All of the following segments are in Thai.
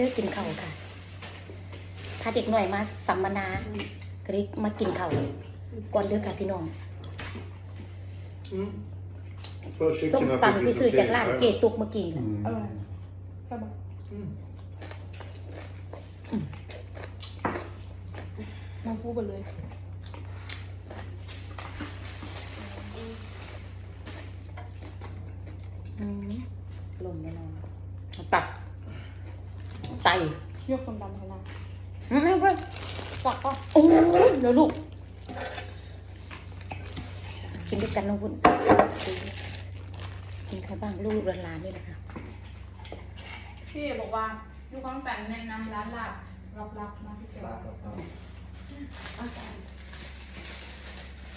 เด้อกินข้าวค่ะพาเด็กหน่อยมาสัมมนาก็เลยมากินข้าวก่อนเด้อค่ะพี่น้อง Först ส้ม kycklingar ตำที่ซื้อจากร้านเกตุกเมื่อกี้น่ะอร่อยใช่ปะน้องฟูไปเลย อืมลมแน่นอนตับ ไตยกส้มตำให้นางอืมไม่ไม่จักก็โอ้ยแล้วลูก กินด้วยกันน้องวุ้นกินใครบ้างลูกๆหลานๆนี่แหละค่ะพี่บอกว่าดูความแต่งแนะนำร้านลับลับๆมาที่เจ้าอาจารย์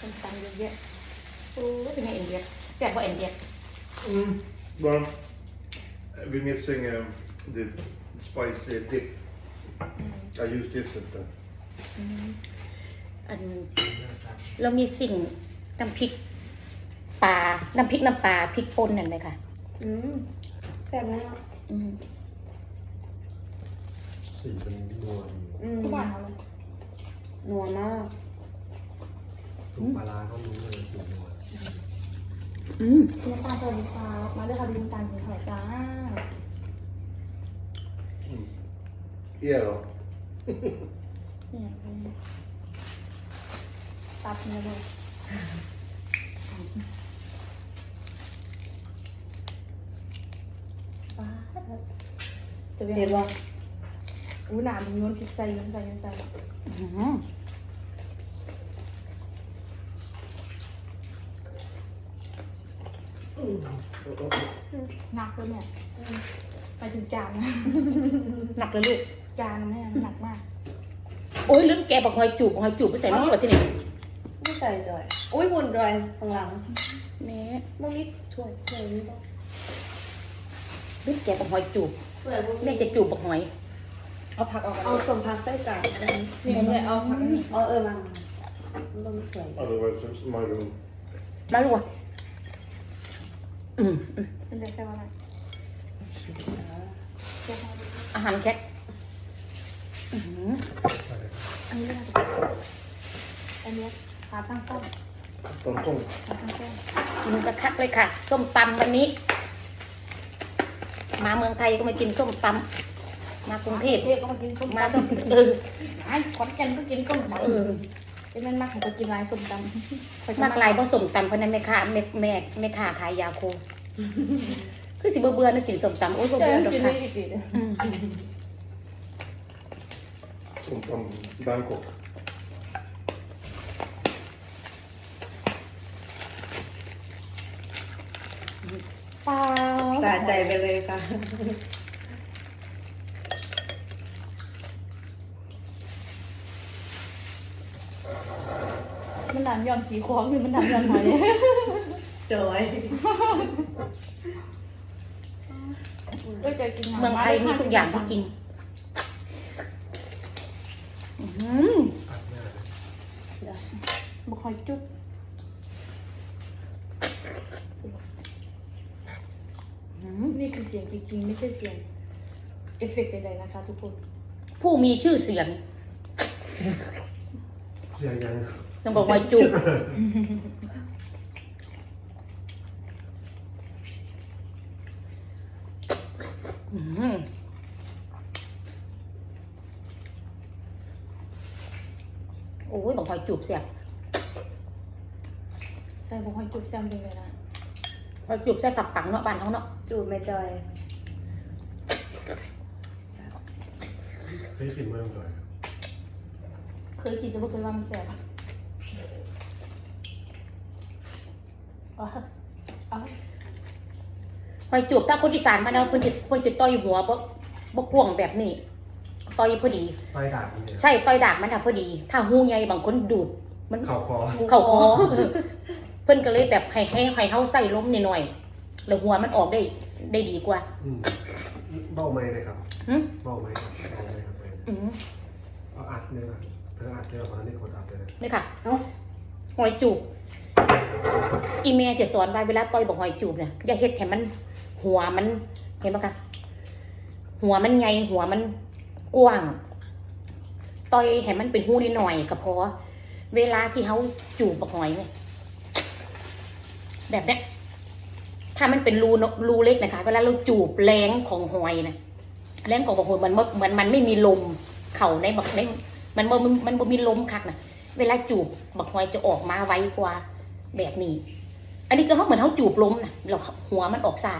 ส้มตำเยอะๆโอ้ยเป็นไงเอ็นเดียดแซ่บกว่าเอ็นเดียด Mm. Well, we're missing um, the spicy dip. I use this instead. อันเรามีสิ่งน้ำพริกปลา น้ำพริกน้ำปลาพริกป่นนั่นไหมคะอืมแซ่บนะอืมสีเป็นนวลอืมทุกบ้านเอาเลยนัวมากถูกปลาร้าเขารู้เลยสีนวล อืมคุณน้ำตาลสวัสดีครับมาด้วยค่ะดูน้ำตาลกินข้าวจ้า Er då? เนี่ยตับเนื้อเลยป้าดจะเป็นเห็นว่าอู้หนามันโยนจิตใส่โยนใส่โยนใส่อืมหนักเลยเนี่ยไปถึงจานนะ หนักเลยลูก จานนะแม่หนักมากโอ้ยลืมแกะบอกหอยจูบบอกหอยจูบไปใส่ลูกว่าที่ไหนไม่ใส่จอยอุ้ยหุ่นจอยข้างหลังแม่มันมีถ้วยถ้วยนี้ป่ะลืมแกะบอกหอยจูบถ้วยพวกแม่นี้จะจูบบอกหอย เอาผักออกเอาสมพักใส่จานได้ไหมเนี่ยเลยเอาผักอันนี้เอาเออมามันต้องมีถ้วย Otherwise it's my room. มาลูกอะอืมอืมเป็นเลยใส่มาอะไรเดี๋ยวเอาดูอาหารแค่อื้ อหืออันนี้น่าจะอันนี้ขาตั้งกล้อง Tonton. ขาตั้งกล้องกินกระคักเลยค่ะ ส้มตำวันนี้ มาเมืองไทยก็มากินส้มตำมากรุงเทพเทพก็มากินส้มมาตำส้มเออไอ้ขอนแก่นก็กินส้มตำเออเป็นแม่นมากของไปกินลายส้มตำไปมากลายเพราะส้มตำเพราะนั้นแม่ค้าแม่แม่แม่ค้าขายยาโคคือสิเบื่อเบื่อๆนึกกินส้มตำโอ้ยบ่เจอเบื่อดอกกินค่ะ ได้กี่เดือนอืม Somtam Bangkok. เปล่าสะใจไปเลยค่ะ มันหนานยอมสีคองหรือมันหนานยอมหอย จอยก็จะกินเมืองไทยมีทุกอย่างให้กินอื้อหือ อัดหน้าเลย บุกหอยจุ๊บอื้อหือนี่คือเสียงจริงๆ ไม่ใช่เสียง เอฟเฟกต์ใดๆนะคะทุกคน ผู้มีชื่อเสียงยังยังยังบอกว่าจูบอื้อหือโอ้ยบอกหอยจูบเสียบใส่บุกหอยจุ๊บแซมเป็นเลยนะหอยจูบใส่ผักปังเนาะบ้านเขาเนาะจูบไม่จอยเฮ้ยกินเมื่อไหร่เคยกินแต่ไม่เคยว่ามันแสบอ๋ออ๋อหอยจูบถ้าคนอีสานมาแล้วคนสิคนสิต่อยหัวบ่บ่กวางแบบนี้ ต่อยพอดีไฟดาบมันเนี่ยใช่ต่อยดากมันอะพอดี ถ้าหูใหญ่บางคนดูด มัน เข่าคอเข่าคอเออเพิ่นก็เลยแบบให้ให้ให้เฮาใส่ล้มหน่อยๆแล้วหัวมันออกได้ได้ดีกว่า อืมเบ้าไหมเลยครับหึ เบ้าไหมครับเบ้าไหมครับอืมเอาอัดเนี่ยนะเธออัดเนี่ยเราคนนี้กดอัดเลยนะนี่ค่ะเอ้า หอยจูบอีเมลจะสอนไว้เวลาต่อยบอกหอยจูบเนี่ยอย่าเฮ็ดให้มัน หัวมันเห็นปะคะหัวมันใหญ่หัวมัน กว้างต่อยให้มันเป็นหูนิดหน่อยก็พอเวลาที่เขาจูบบักหอยเนี่ยแบบเนี้ยถ้ามันเป็นรูนรูเล็กนะคะ เวลาเราจูบแรงของหอยนะแรงของหอยมันเหมือนมันไม่มีลมเข่าในบักในมันบ่มันบ่มีลมคักนะเวลาจูบบักหอยจะออกมาไวกว่าแบบนี้ อันนี้ก็เขาเหมือนเขาจูบลมนะเราหัวมันออกซา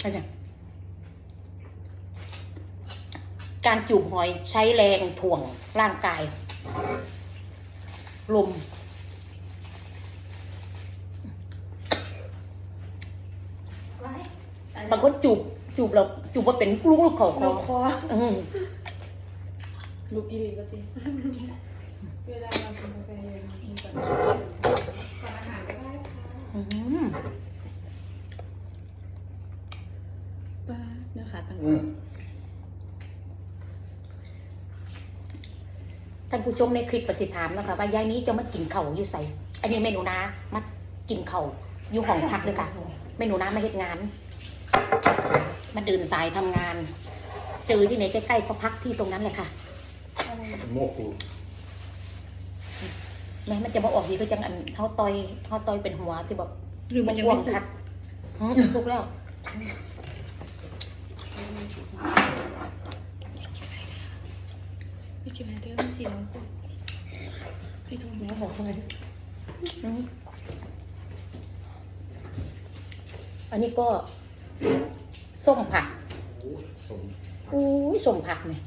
เข้าใจ การจูบหอยใช้แรงถ่วงร่างกาย ลมไว้บางคนจูบจูบเราจูบว่าเป็นลูกลูกเขาคเราอคออืมลูกอีหลีก็สิเวลาเรากินกาแฟเย็นมีก่อนก่อนอาหารก็ได้ค่ะ อืม ป้านะคะตั้ง Mm. ท่าน ผู้ชมในคลิปประสิทธามนะคะว่ายายนี้จะมากินเข่าวอยู่ใส่ อันนี้เมนูนามากินเข่าวอยู่ห้องพักเลยค่ะเมนูนามาเฮ็ดงาน มาเดินสายทำงาน เจอที่ไหนใกล้ๆก็พักที่ตรงนั้นเลยค่ะ More food. แม้มันจะมาออกดีก็จังอันเขาต่อยเขาต่อยเป็นหัวที่แบบหรือมันยังไม่สุกคัดหืมสุกแล้วไม่ กินอะไรเด้อมันสีน้ำตกพี่ทงเนื้อหอมเลยอืมอันนี้ก็ส้มผักสมอุ้ยส้มผักเนี่ย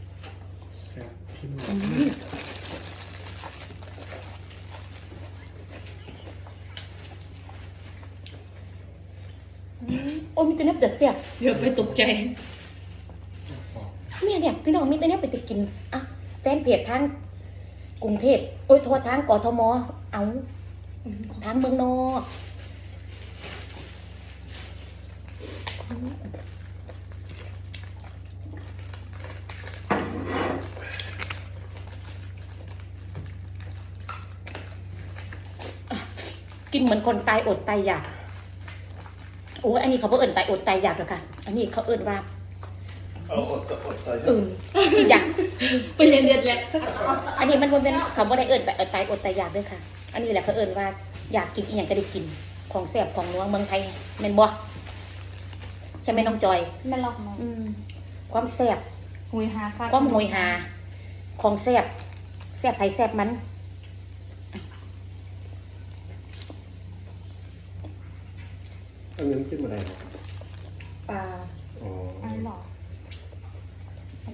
โอ้มีแต่เนี้ยแต่เสียบเดี๋ยวไปตกใจเนี่ยเนี่ยพี่น้องมีแต่เนี้ยไปติดกินอะ นเพจทางกรุงเทพโอ้ยโทรทางกทม เอาทางเมืองนอกกินเหมือนคนตายอดตายอยากโอ้ยอันนี้เขาเพื่อิ้นตายอดตายอยากแล้วค่ะ อันนี้เขาเอิ้นว่า อออยากไปเรียนเรียนแล้วอันนี้มันบ่เป็นเขาบ่ได้เอิ้นแต่ตายอดตายอยากเด้วยค่ะ อันนี้แหละเขาเอิ้นว่าอยากกินอีหยังก็ได้กิน ของแซ่บของนัวเมืองไทยแม่นบ่ใช่ไหมน้องจอยไม่ลอกมาอืมความแซ่บหุยหาค่ะความโหยหา ของแซ่บแซ่บไผแซ่บมันเอาเงินขึ้นมาได้เหรอปลาอ๋ออันหรอ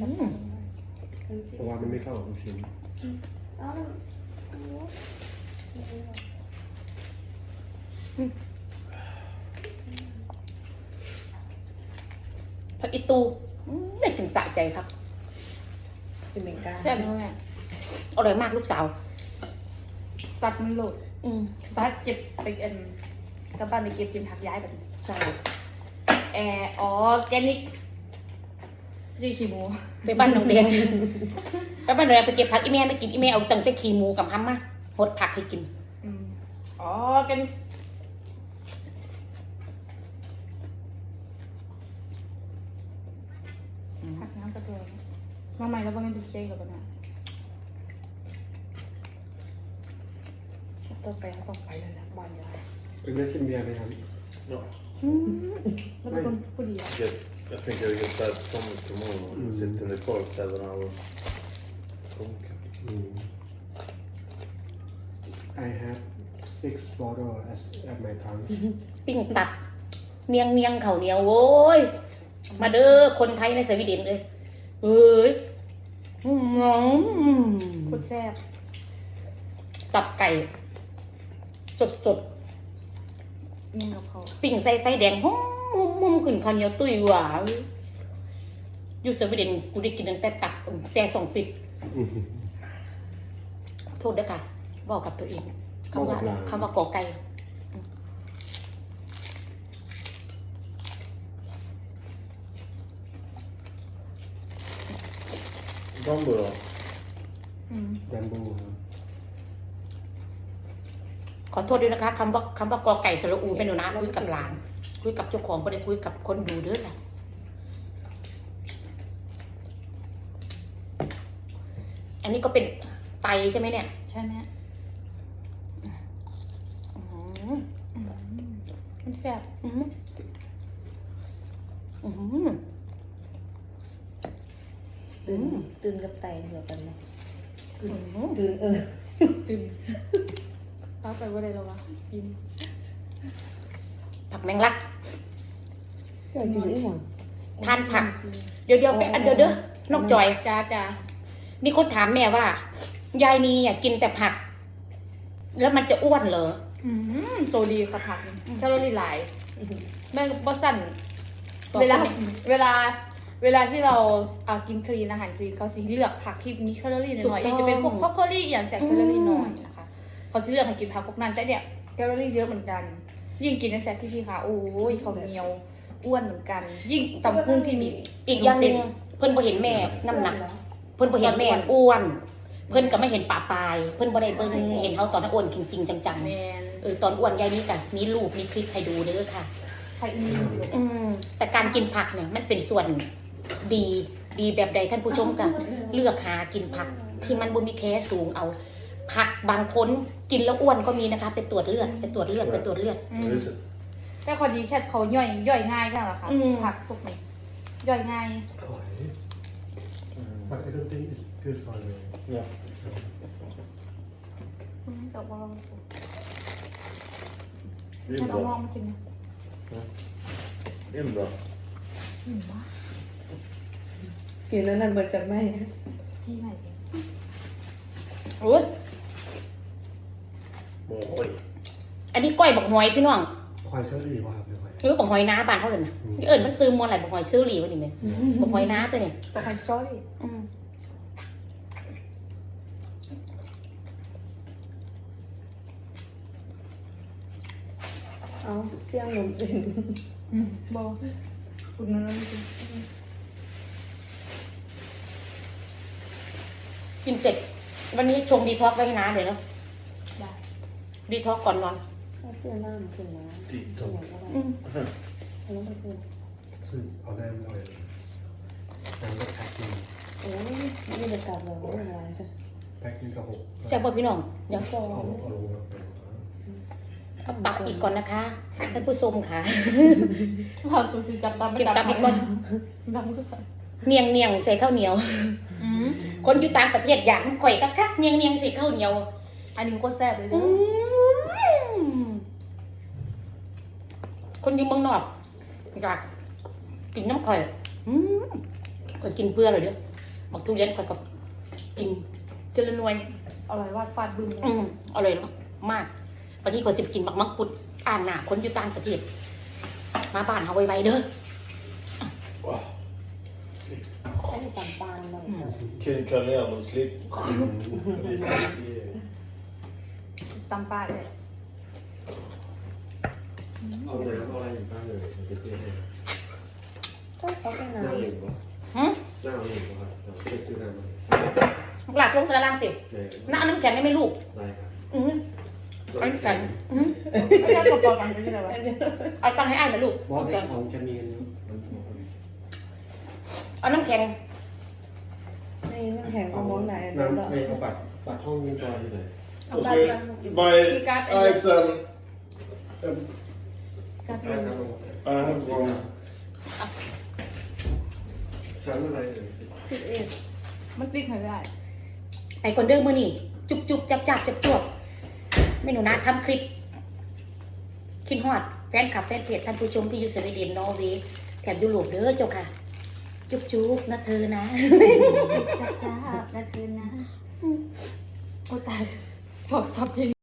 อืมน้ำจิ้เพมราะว่ามันไม่เข้ากับลูกชิ้นอ้าวผักอีตูอืมได้กินสะใจครับเป็นเหมือนกันแซ่บไหมแม่อร่อยมากลูกสาว สัตว์มันโหลดอืมสัตว์เก็บไปเอ็นกลับบ้านไปเก็บกินผักย้ายแบบนี้ใช่แอร์อ๋อแกนิก รีชิโมไปบ้านน้องแดงไปบ้านน้องแดงไปเก็บผักอีแม่ไม่กินอีแม่เอาตั้งแต่ขี้หมูกับฮัมมาหดผักให้กินอืมอ๋อแกนิกอืมผักน้ำกระเทียมมาใหม่แล้วก็ไม่ดูเช็คกับนะต้องไปต้องไปเลยนะบ้านยายเป็นเรื่องกินเบียร์ไหมครับ Ja. แล้วเป็นคนผู้ดีอะ Jag, jag tänker att jag ska som tomorrow och sitta i korvstäderna och konka. อืม I have six bottle at at my house ปิ้งตับ เนียงเนียงเขาวเหนียวโว้ย มาเด้อคนไทยในสวีเดนเลยเอ้ยอืมพูดแซ่บตับไก่สดสดนี่กับเขาๆปิ้งใส่ไฟแดงหอม หอมหอมขึ้นข้าวเหนียวตุ้ยหวานอยู่สวีเดนกูได้กินตั้งแต่ตักแซ่สองฟิตโทษด้วยค่ะบอกกับตัวเองคำว่าบอกกับหลานคำว่าก่อไก่ Bambu då? อืมแบมบูครับขอโทษด้วยนะคะคำว่าคำว่ากอไก่สระอูเป็นหนูนะคุยกับหลาน คุยกับเจ้าของไม่ได้คุยกับคนดูเด้อจ้ะอันนี้ก็เป็นไตใช่ไหมเนี่ย ใช่ไหมมันแสบอืมอืมตื่นตื่นกับไตเดียวกันไหมตื่นตื่นเออตื่นเอาไปว่าอะไรแล้ววะกิน ผักแมงลักอยากกินอีหยังทานผัก เดี๋ยวเดี๋ยวไปอันเดี๋ยวเด้อนกจอย จ้าจ้ามีคนถามแม่ว่า ยายนีอะกินแต่ผัก แล้วมันจะอ้วนเหรอ อืมโตดีค่ะผักแคลอรี่หลายอื้อหือแม่บอสั่นบอกเวลาคนนี้เวลาเวลาที่เราอ่ากินคลีนอาหารคลีนเขาสิเลือกผักที่มีแคลอรี่น้อยๆอย่างจะเป็นพวกบรอกโคลีอย่างแสบแคลอรี่น้อยนะคะเขาสิเลือกให้กินผักพวกนั้นแต่เนี่ยแคลอรี่เยอะเหมือนกัน ยิ่งกินในแสบที่พี่ค่ะ โอ้ยข้าวเหนียวอ้วนเหมือนกัน ยิ่งตำพุ่งที่มีอีกอย่างหนึ่งเพิ่นบ่เห็นแม่น้ำหนัก เพิ่นบ่เห็นแม่อ้วน เพิ่นก็ไม่เห็นป่าปลาย เพิ่นบ่ได้เบิ่งเห็นเขาตอนอ้วนจริง ๆ จังแมนๆเออตอนอ้วนยายนี่ก็มีรูปมีคลิปให้ดูเด้อค่ะไทยอินอืมแต่การกินผักเนี่ยมันเป็นส่วนดีดีแบบใดท่านผู้ชมก็เลือกหากินผักที่มันบ่มีแคสูงเอา ผักบางคนกินแล้วอ้วนก็มีนะคะ ไปตรวจเลือดไปตรวจเลือดไปตรวจเลือด What is it? แต่ข้อดีแค่เขาย่อยย่อยง่ายแค่นั้นแหละค่ะอืม ผักพวกนี้ย่อยง่าย Oh, But I don't think it's good for you. Yeah. อืมแต่ว่า Det ถ้า är เราลอ bra. งมากินนะ Det är bra. อืมว่ากินแล้วนั่นเบิดจากไหมซีใหม่เองโอ้ย Oj. อันนี้ก้อยบักหอยพี่น้องควายเชอรี่ว่าไม่ค่อยหรือบักหอยน้าบ้านเขาเลยนะที่เอิญมันซื้อมวนอะไรบักหอยซื้อหลีวะนี่แม่บักหอยน้าตัวเนี่ยแต่ไฮซอยอืมเอาเสี่ยงนมเส้นอืมบอคุณนั่นนั่นกินกินเสร็จวันนี้ชงดีท็อกไว้ให้น้าเดี๋ยวนะได้ ดีท็อกก่อนนอนเอาเสื้อหน้ามันขึ้นมา Titta. ขึ้นมาก็ได้อืมเอาลงไปซื้อซึ่งเอาแน่ไม่เอาเลยน้ำก็แพ็คกินโอ้ยนี่จะกลับแล้วไม่เป็นไรค่ะแพ็คกินกระหกแซ่บป่ะพี่น้องเดี๋ยวก่อเอานเอาลงมาเป็นเอาตักอีกก่อนนะคะท่านผู้ชมค่ะ พอสูสิจับตามกินตับอีกก่อนดังทุกคนเนียงเนียงใส่ข้าวเหนียว อืมคนอยู่ต่างประเทศอยากข่อยกักคักเนียงเนียงใส่ข้าวเหนียว อันนี้ก็แซ่บเลยอืเคนอยู่เมืองนอกอยากกินน้ำข่อยอืมข่อยกินเพื่ออะไรเด้อบักทุเรียนข่อยกับกินเจริญนวยอร่อยว่าฟาดบึ้มเลยอืมอร่อยมากวันนี้ข่อยสิไปกินบักมังคุดอ่านหน้าคนอยู่ต่างประเทศมาบ้านเฮาไวๆเด้อไอ้ตำปานเราค่ะ Kan kan jag slip? ตำปลาเลย เอาเลยเอาอะไรอยู่บ้างเลยเดี๋ยวเตี้ยให้ก็เขาเป็นหน้าน้ำหนึ่งป่ะหึหน้าหนึ่งป่ะครับไปซื้อน้ำมาหลักลงตารางติในน้าเอาน้ำแข็งได้ไหมลูก ได้ครับอือเอาน้ำแข็งอือไม่ใช่ตัวปลอมกันไม่ใช่อะไรวะเอาตังค์ให้อ้ายไหมลูกว่าไอ้ของจะมีอันนี้เอาน้ำแข็ง นี่น้ำแข็งเอามองไหนเดี๋ยวน้ำเราในเอาบัตรบัตรห้องวงจรอยู่ไหนเอาบ้า นบ้าน By isen. กับได้ครับ Ja, bra. ชั้นอะไรเอ่ยสิบเอ็ดมันติ๊กให้ได้ไปก่อนเด้อมื้อนี้จุบจุบจับจับจับจวบแม่หนูนะทำคลิปคิดฮอดแฟนคลับแฟนเพจท่านผู้ชมที่อยู่สวีเดนนอร์เวย์แถบยุโรปเด้อเจ้าค่ะ จุบจุบนะเธอนะจ้าจ้าแล้วเธอนะ โอ้ตายสอบสอบที